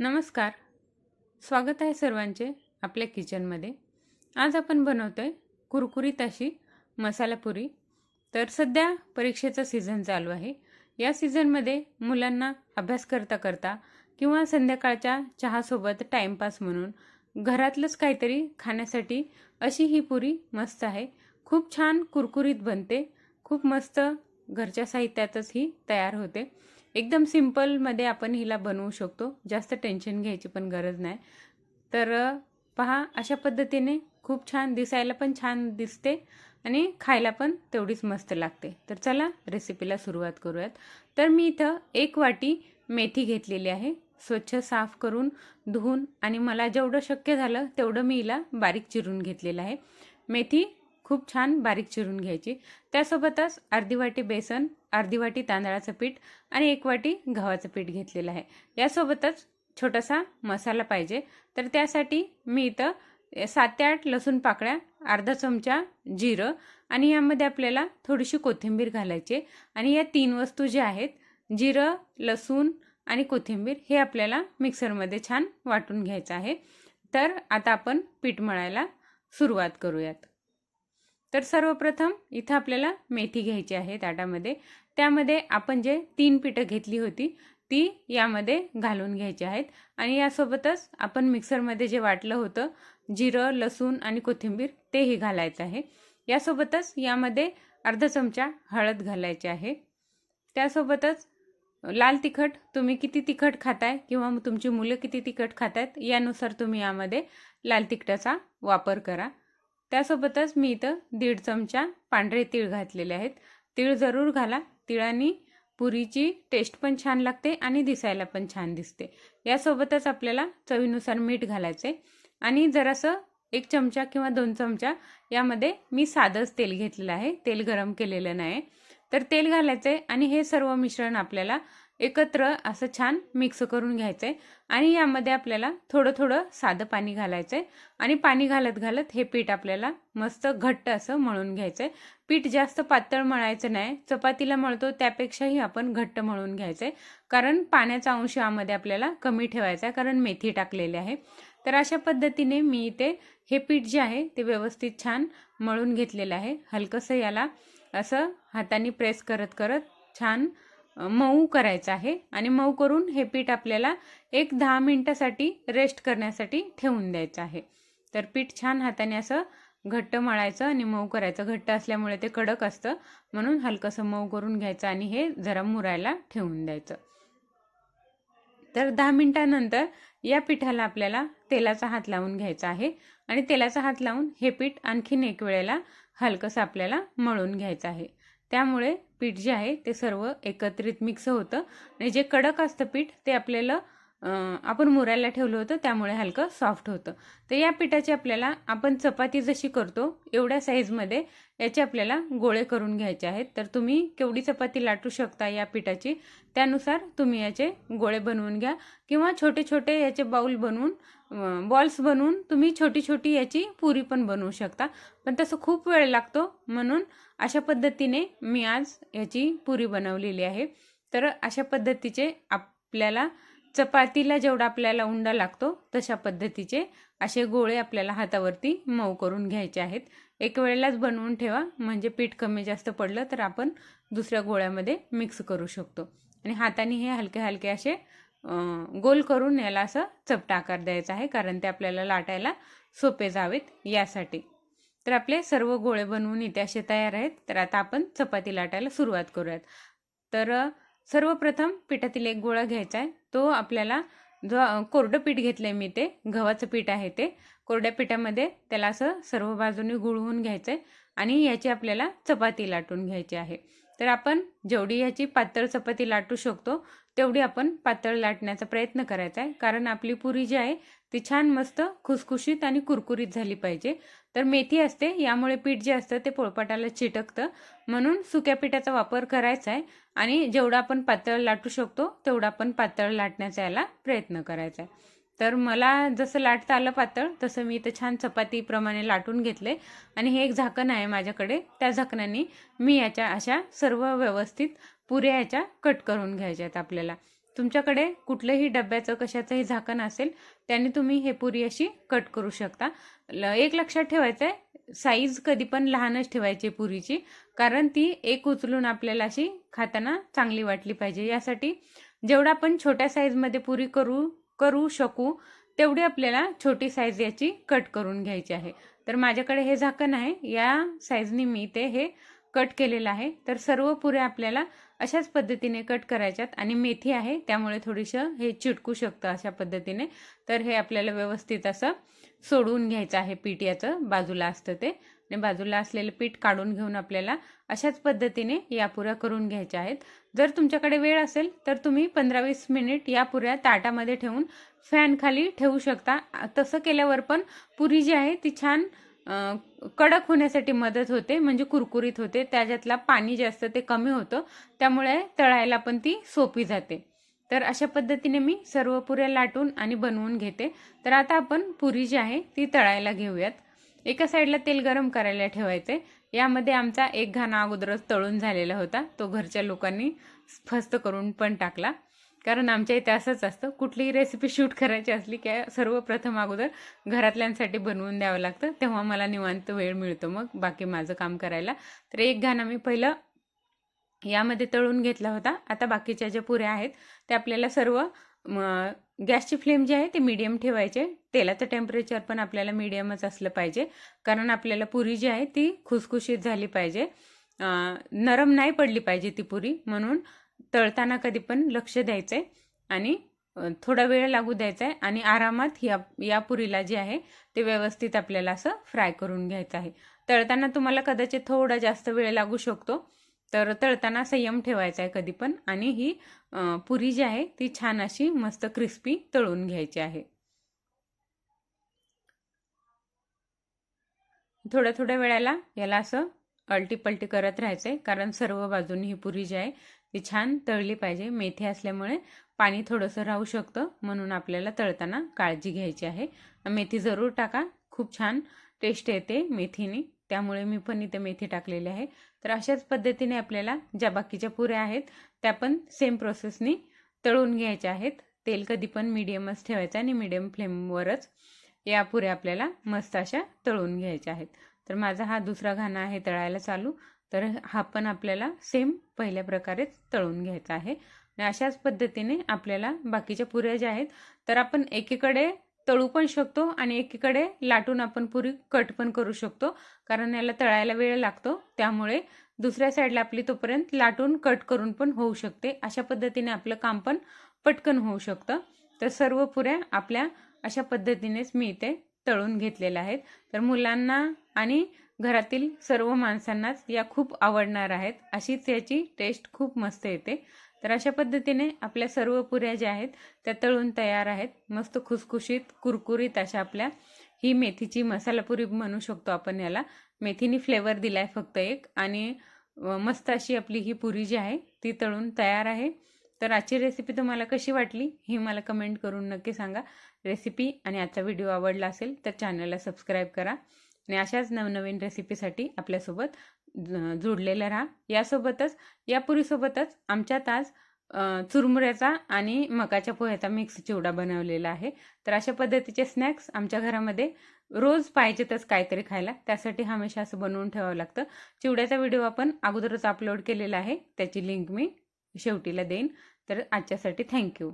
नमस्कार. स्वागत आहे सर्वांचे आपल्या किचनमध्ये. आज आपण बनवतो आहे कुरकुरीत अशी मसाला पुरी. तर सध्या परीक्षेचा सीझन चालू आहे. या सीझनमध्ये मुलांना अभ्यास करता करता किंवा संध्याकाळच्या चहासोबत टाईमपास म्हणून घरातलंच काहीतरी खाण्यासाठी अशी ही पुरी मस्त आहे. खूप छान कुरकुरीत बनते. खूप मस्त घरच्या साहित्यातच ही तयार होते. एकदम सिम्पलमध्ये आपण हिला बनवू शकतो. जास्त टेन्शन घ्यायची पण गरज नाही. तर पहा अशा पद्धतीने खूप छान दिसायला पण छान दिसते आणि खायला पण तेवढीच मस्त लागते. तर चला रेसिपीला सुरुवात करूयात. तर मी इथं एक वाटी मेथी घेतलेली आहे. स्वच्छ साफ करून धुवून आणि मला जेवढं शक्य झालं तेवढं मी हिला बारीक चिरून घेतलेलं आहे. मेथी खूप छान बारीक चिरून घ्यायची. त्यासोबतच अर्धी वाटी बेसन अर्धी वाटी तांदळाचं पीठ आणि एक वाटी गव्हाचं पीठ घेतलेलं आहे. यासोबतच छोटासा मसाला पाहिजे. तर त्यासाठी मी इथं सात ते आठ लसूण पाकळ्या अर्धा चमचा जिरं आणि यामध्ये आपल्याला थोडीशी कोथिंबीर घालायची आणि या तीन वस्तू ज्या आहेत जिरं लसूण आणि कोथिंबीर हे आपल्याला मिक्सरमध्ये छान वाटून घ्यायचं आहे. तर आता आपण पीठ मळायला सुरुवात करूयात. तर सर्वप्रथम इथं आपल्याला मेथी घ्यायची आहे ताटामध्ये. त्यामध्ये आपण जे तीन पिठं घेतली होती ती यामध्ये घालून घ्यायची आहेत. आणि यासोबतच आपण मिक्सरमध्ये जे वाटलं होतं जिरं लसूण आणि कोथिंबीर तेही घालायचं आहे. यासोबतच यामध्ये अर्धा चमचा हळद घालायची आहे. त्यासोबतच लाल तिखट तुम्ही किती तिखट खाताय किंवा तुमची मुलं किती तिखट खातायत यानुसार तुम्ही यामध्ये लाल तिखटाचा वापर करा. त्यासोबतच मी इथं दीड चमचा पांढरे तीळ घातलेले आहेत. तीळ जरूर घाला. तिळाने पुरीची टेस्ट पण छान लागते आणि दिसायला पण छान दिसते. यासोबतच आपल्याला चवीनुसार मीठ घालायचे आणि जरासं एक चमचा किंवा दोन चमचा यामध्ये मी साधंच तेल घेतलेलं आहे. तेल गरम केलेलं नाही तर तेल घालायचं आहे आणि हे सर्व मिश्रण आपल्याला एकत्र असं छान मिक्स करून घ्यायचं आहे आणि यामध्ये आपल्याला थोडं थोडं साधं पाणी घालायचं आहे आणि पाणी घालत घालत हे पीठ आपल्याला मस्त घट्ट असं मळून घ्यायचं. आहे पीठ जास्त पातळ मळायचं नाही चपातीला मळतो त्यापेक्षाही आपण घट्ट मळून घ्यायचं. आहे कारण पाण्याचा अंश यामध्ये आपल्याला कमी ठेवायचा आहे कारण मेथी टाकलेली आहे. तर अशा पद्धतीने मी इथे हे पीठ जे आहे ते व्यवस्थित छान मळून घेतलेलं आहे. हलकंसं याला असं हाताने प्रेस करत करत छान मऊ करायचं आहे आणि मऊ करून हे पीठ आपल्याला एक दहा मिनटासाठी रेस्ट करण्यासाठी ठेवून द्यायचं आहे. तर पीठ छान हाताने असं घट्ट मळायचं आणि मऊ करायचं. घट्ट असल्यामुळे ते कडक असतं. म्हणून हलकंसं मऊ करून घ्यायचं आणि हे जरा मुरायला ठेवून द्यायचं. तर दहा मिनटानंतर या पिठाला आपल्याला तेलाचा हात लावून घ्यायचा आहे आणि तेलाचा हात लावून हे पीठ आणखीन एक वेळेला हलकंसं आपल्याला मळून घ्यायचं आहे. त्यामुळे पीठ जे आहे ते सर्व एकत्रित मिक्स होतं. आणि जे कडक असतं पीठ ते आपल्याला आपण मुरायला ठेवलं होतं त्यामुळे हलकं सॉफ्ट होतं. तर या पिठाची आपल्याला आपण चपाती जशी करतो एवढ्या साईजमध्ये याचे आपल्याला गोळे करून घ्यायचे आहेत. तर तुम्ही केवढी चपाती लाटू शकता या पिठाची त्यानुसार तुम्ही याचे गोळे बनवून घ्या. किंवा छोटे छोटे याचे बाउल बनवून बॉल्स बनवून तुम्ही छोटी छोटी याची पुरी पण बनवू शकता. पण तसं खूप वेळ लागतो म्हणून अशा पद्धतीने मी आज याची पुरी बनवलेली आहे. तर अशा पद्धतीचे आपल्याला चपातीला जेवढा आपल्याला उंडा लागतो तशा पद्धतीचे असे गोळे आपल्याला हातावरती मऊ करून घ्यायचे आहेत. एक वेळेलाच बनवून ठेवा म्हणजे पीठ कमी जास्त पडलं तर आपण दुसऱ्या गोळ्यामध्ये मिक्स करू शकतो. आणि हाताने हे हलके हलके असे गोल करून याला असं चपटा आकार द्यायचा आहे कारण ते आपल्याला लाटायला सोपे जावेत यासाठी. तर आपले सर्व गोळे बनवून इथे असे तयार आहेत. तर आता आपण चपाती लाटायला सुरुवात करूयात. तर सर्वप्रथम पिठातील एक गोळा घ्यायचा आहे. तो आपल्याला जो कोरडं पीठ घेतलं आहे मी ते गव्हाचं पीठ आहे ते कोरड्या पिठामध्ये त्याला असं सर्व बाजूनी गुळवून घ्यायचं आहे आणि याची आपल्याला चपाती लाटून घ्यायची आहे. तर आपण जेवढी ह्याची पातळ चपाती लाटू शकतो तेवढी आपण पातळ लाटण्याचा प्रयत्न करायचा आहे. कारण आपली पुरी जी आहे ती छान मस्त खुसखुशीत आणि कुरकुरीत झाली पाहिजे. तर मेथी असते यामुळे पीठ जे असतं ते पोळपाटाला चिटकतं. म्हणून सुक्या पिठाचा वापर करायचा आहे आणि जेवढं आपण पातळ लाटू शकतो तेवढं आपण पातळ लाटण्याचा याला प्रयत्न करायचा आहे. तर मला जसं लाटता आलं पातळ तसं मी इथं छान चपातीप्रमाणे लाटून घेतले. आणि हे एक झाकण आहे माझ्याकडे. त्या झाकणाने मी याच्या अशा सर्व व्यवस्थित पुऱ्या याच्या कट करून घ्यायच्या आहेत आपल्याला. तुमच्याकडे कुठलंही डब्याचं कशाचंही झाकण असेल त्याने तुम्ही हे पुरी अशी कट करू शकता. ल एक लक्षात ठेवायचं आहे साईज कधी पण लहानच ठेवायची पुरीची कारण ती एक उचलून आपल्याला अशी खाताना चांगली वाटली पाहिजे. यासाठी जेवढा आपण छोट्या साईजमध्ये पुरी करू करू शकू तेवढी आपल्याला छोटी साईज याची कट करून घ्यायची आहे. तर माझ्याकडे हे झाकण आहे. या साईजनी मी ते हे कट केलेलं आहे. तर सर्व पुऱ्या आपल्याला अशाच पद्धतीने कट करायच्यात आणि मेथी आहे त्यामुळे थोडीसं हे चिटकू शकतं अशा पद्धतीने. तर हे आपल्याला व्यवस्थित असं सोडवून घ्यायचं आहे पीठ याचं बाजूला असतं ते. आणि बाजूला असलेलं पीठ काढून घेऊन आपल्याला अशाच पद्धतीने या पुऱ्या करून घ्यायच्या आहेत. जर तुमच्याकडे वेळ असेल तर तुम्ही पंधरा वीस मिनिट या पुऱ्या ताटामध्ये ठेवून फॅन खाली ठेवू शकता. तसं केल्यावर पण पुरी जी आहे ती छान कडक होण्यासाठी मदत होते म्हणजे कुरकुरीत होते. त्याच्यातला पाणी जे असतं ते कमी होतं. त्यामुळे तळायला पण ती सोपी जाते. तर अशा पद्धतीने मी सर्व पुऱ्या लाटून आणि बनवून घेते. तर आता आपण पुरी जी आहे ती तळायला घेऊयात. एका साईडला तेल गरम करायला ठेवायचे. यामध्ये आमचा एक घाणा अगोदरच तळून झालेला होता. तो घरच्या लोकांनी फस्त करून पण टाकला. कारण आमच्या इथे असंच असतं. कुठलीही रेसिपी शूट करायची असली की सर्वप्रथम अगोदर घरातल्यांसाठी बनवून द्यावं लागतं. तेव्हा मला निवांत वेळ मिळतो मग बाकी माझं काम करायला. तर एक घाणा मी पहिलं यामध्ये तळून घेतला होता. आता बाकीच्या ज्या पुऱ्या आहेत त्या आपल्याला सर्व गॅसची फ्लेम जी आहे ती मीडियम ठेवायचे. तेलाचं टेम्परेचर पण आपल्याला मीडियमच असलं पाहिजे. कारण आपल्याला पुरी जी आहे ती खुसखुशीत झाली पाहिजे. नरम नाही पडली पाहिजे ती पुरी. म्हणून तळताना कधी पण लक्ष द्यायचं आहे आणि थोडा वेळ लागू द्यायचा आहे आणि आरामात या या पुरीला जे आहे ते व्यवस्थित आपल्याला असं फ्राय करून घ्यायचं आहे. तळताना तुम्हाला कदाचित थोडा जास्त वेळ लागू शकतो. तर तळताना संयम ठेवायचा आहे कधी पण. आणि ही पुरी जी आहे ती छान अशी मस्त क्रिस्पी तळून घ्यायची आहे. थोड्या थोड्या वेळाला याला असं अल्टी पलटी करत राहायचं आहे कारण सर्व बाजूंनी ही पुरी जी आहे ती छान तळली पाहिजे. मेथी असल्यामुळे पाणी थोडंसं राहू शकतं. म्हणून आपल्याला तळताना काळजी घ्यायची आहे. मेथी जरूर टाका. खूप छान टेस्ट येते मेथीने. त्यामुळे मी पण इथे मेथी टाकलेली आहे. तर अशाच पद्धतीने आपल्याला ज्या बाकीच्या पुऱ्या आहेत त्या पण सेम प्रोसेसनी तळून घ्यायच्या आहेत. तेल कधी पण मिडियमच ठेवायचं आणि मिडियम फ्लेमवरच या पुऱ्या आपल्याला मस्त अशा तळून घ्यायच्या आहेत. तर माझा हा दुसरा घाणा आहे तळायला चालू. तर हा पण आपल्याला सेम पहिल्या प्रकारेच तळून घ्यायचा आहे. आणि अशाच पद्धतीने आपल्याला बाकीच्या पुऱ्या ज्या आहेत तर आपण एकीकडे तळू पण शकतो आणि एकीकडे लाटून आपण पुरी कट पण करू शकतो कारण याला तळायला वेळ लागतो. त्यामुळे दुसऱ्या साईडला आपली तोपर्यंत लाटून कट करून पण होऊ शकते. अशा पद्धतीने आपलं काम पण पटकन होऊ शकतं. तर सर्व पुऱ्या आपल्या अशा पद्धतीनेच मी इथे तळून घेतलेल्या आहेत. तर मुलांना आणि घरातील सर्व माणसांनाच या खूप आवडणार आहेत. अशीच याची टेस्ट खूप मस्त येते. तर अशा पद्धतीने आपल्या सर्व पुऱ्या ज्या आहेत त्या तळून तयार आहेत. मस्त खुसखुशीत कुरकुरीत अशा आपल्या ही मेथीची मसाला पुरी म्हणू शकतो आपण याला. मेथीनी फ्लेवर दिलाय फक्त एक आणि मस्त अशी आपली ही पुरी जी आहे ती तळून तयार आहे. तर आजची रेसिपी तुम्हाला कशी वाटली ही मला कमेंट करून नक्की सांगा. रेसिपी आणि आजचा व्हिडिओ आवडला असेल तर चॅनलला सबस्क्राईब करा. आणि अशाच नवनवीन रेसिपीसाठी आपल्यासोबत जोडलेलं राहा. यासोबतच या पुरीसोबतच आमच्यात आज चुरमुऱ्याचा आणि मकाच्या पोह्याचा मिक्स चिवडा बनवलेला आहे. तर अशा पद्धतीचे स्नॅक्स आमच्या घरामध्ये रोज पाहिजेतच काहीतरी खायला. त्यासाठी हमेशा असं बनवून ठेवावं लागतं. चिवड्याचा व्हिडिओ आपण अगोदरच अपलोड केलेला आहे. त्याची लिंक मी शेवटीला देईन. तर आजच्यासाठी थँक्यू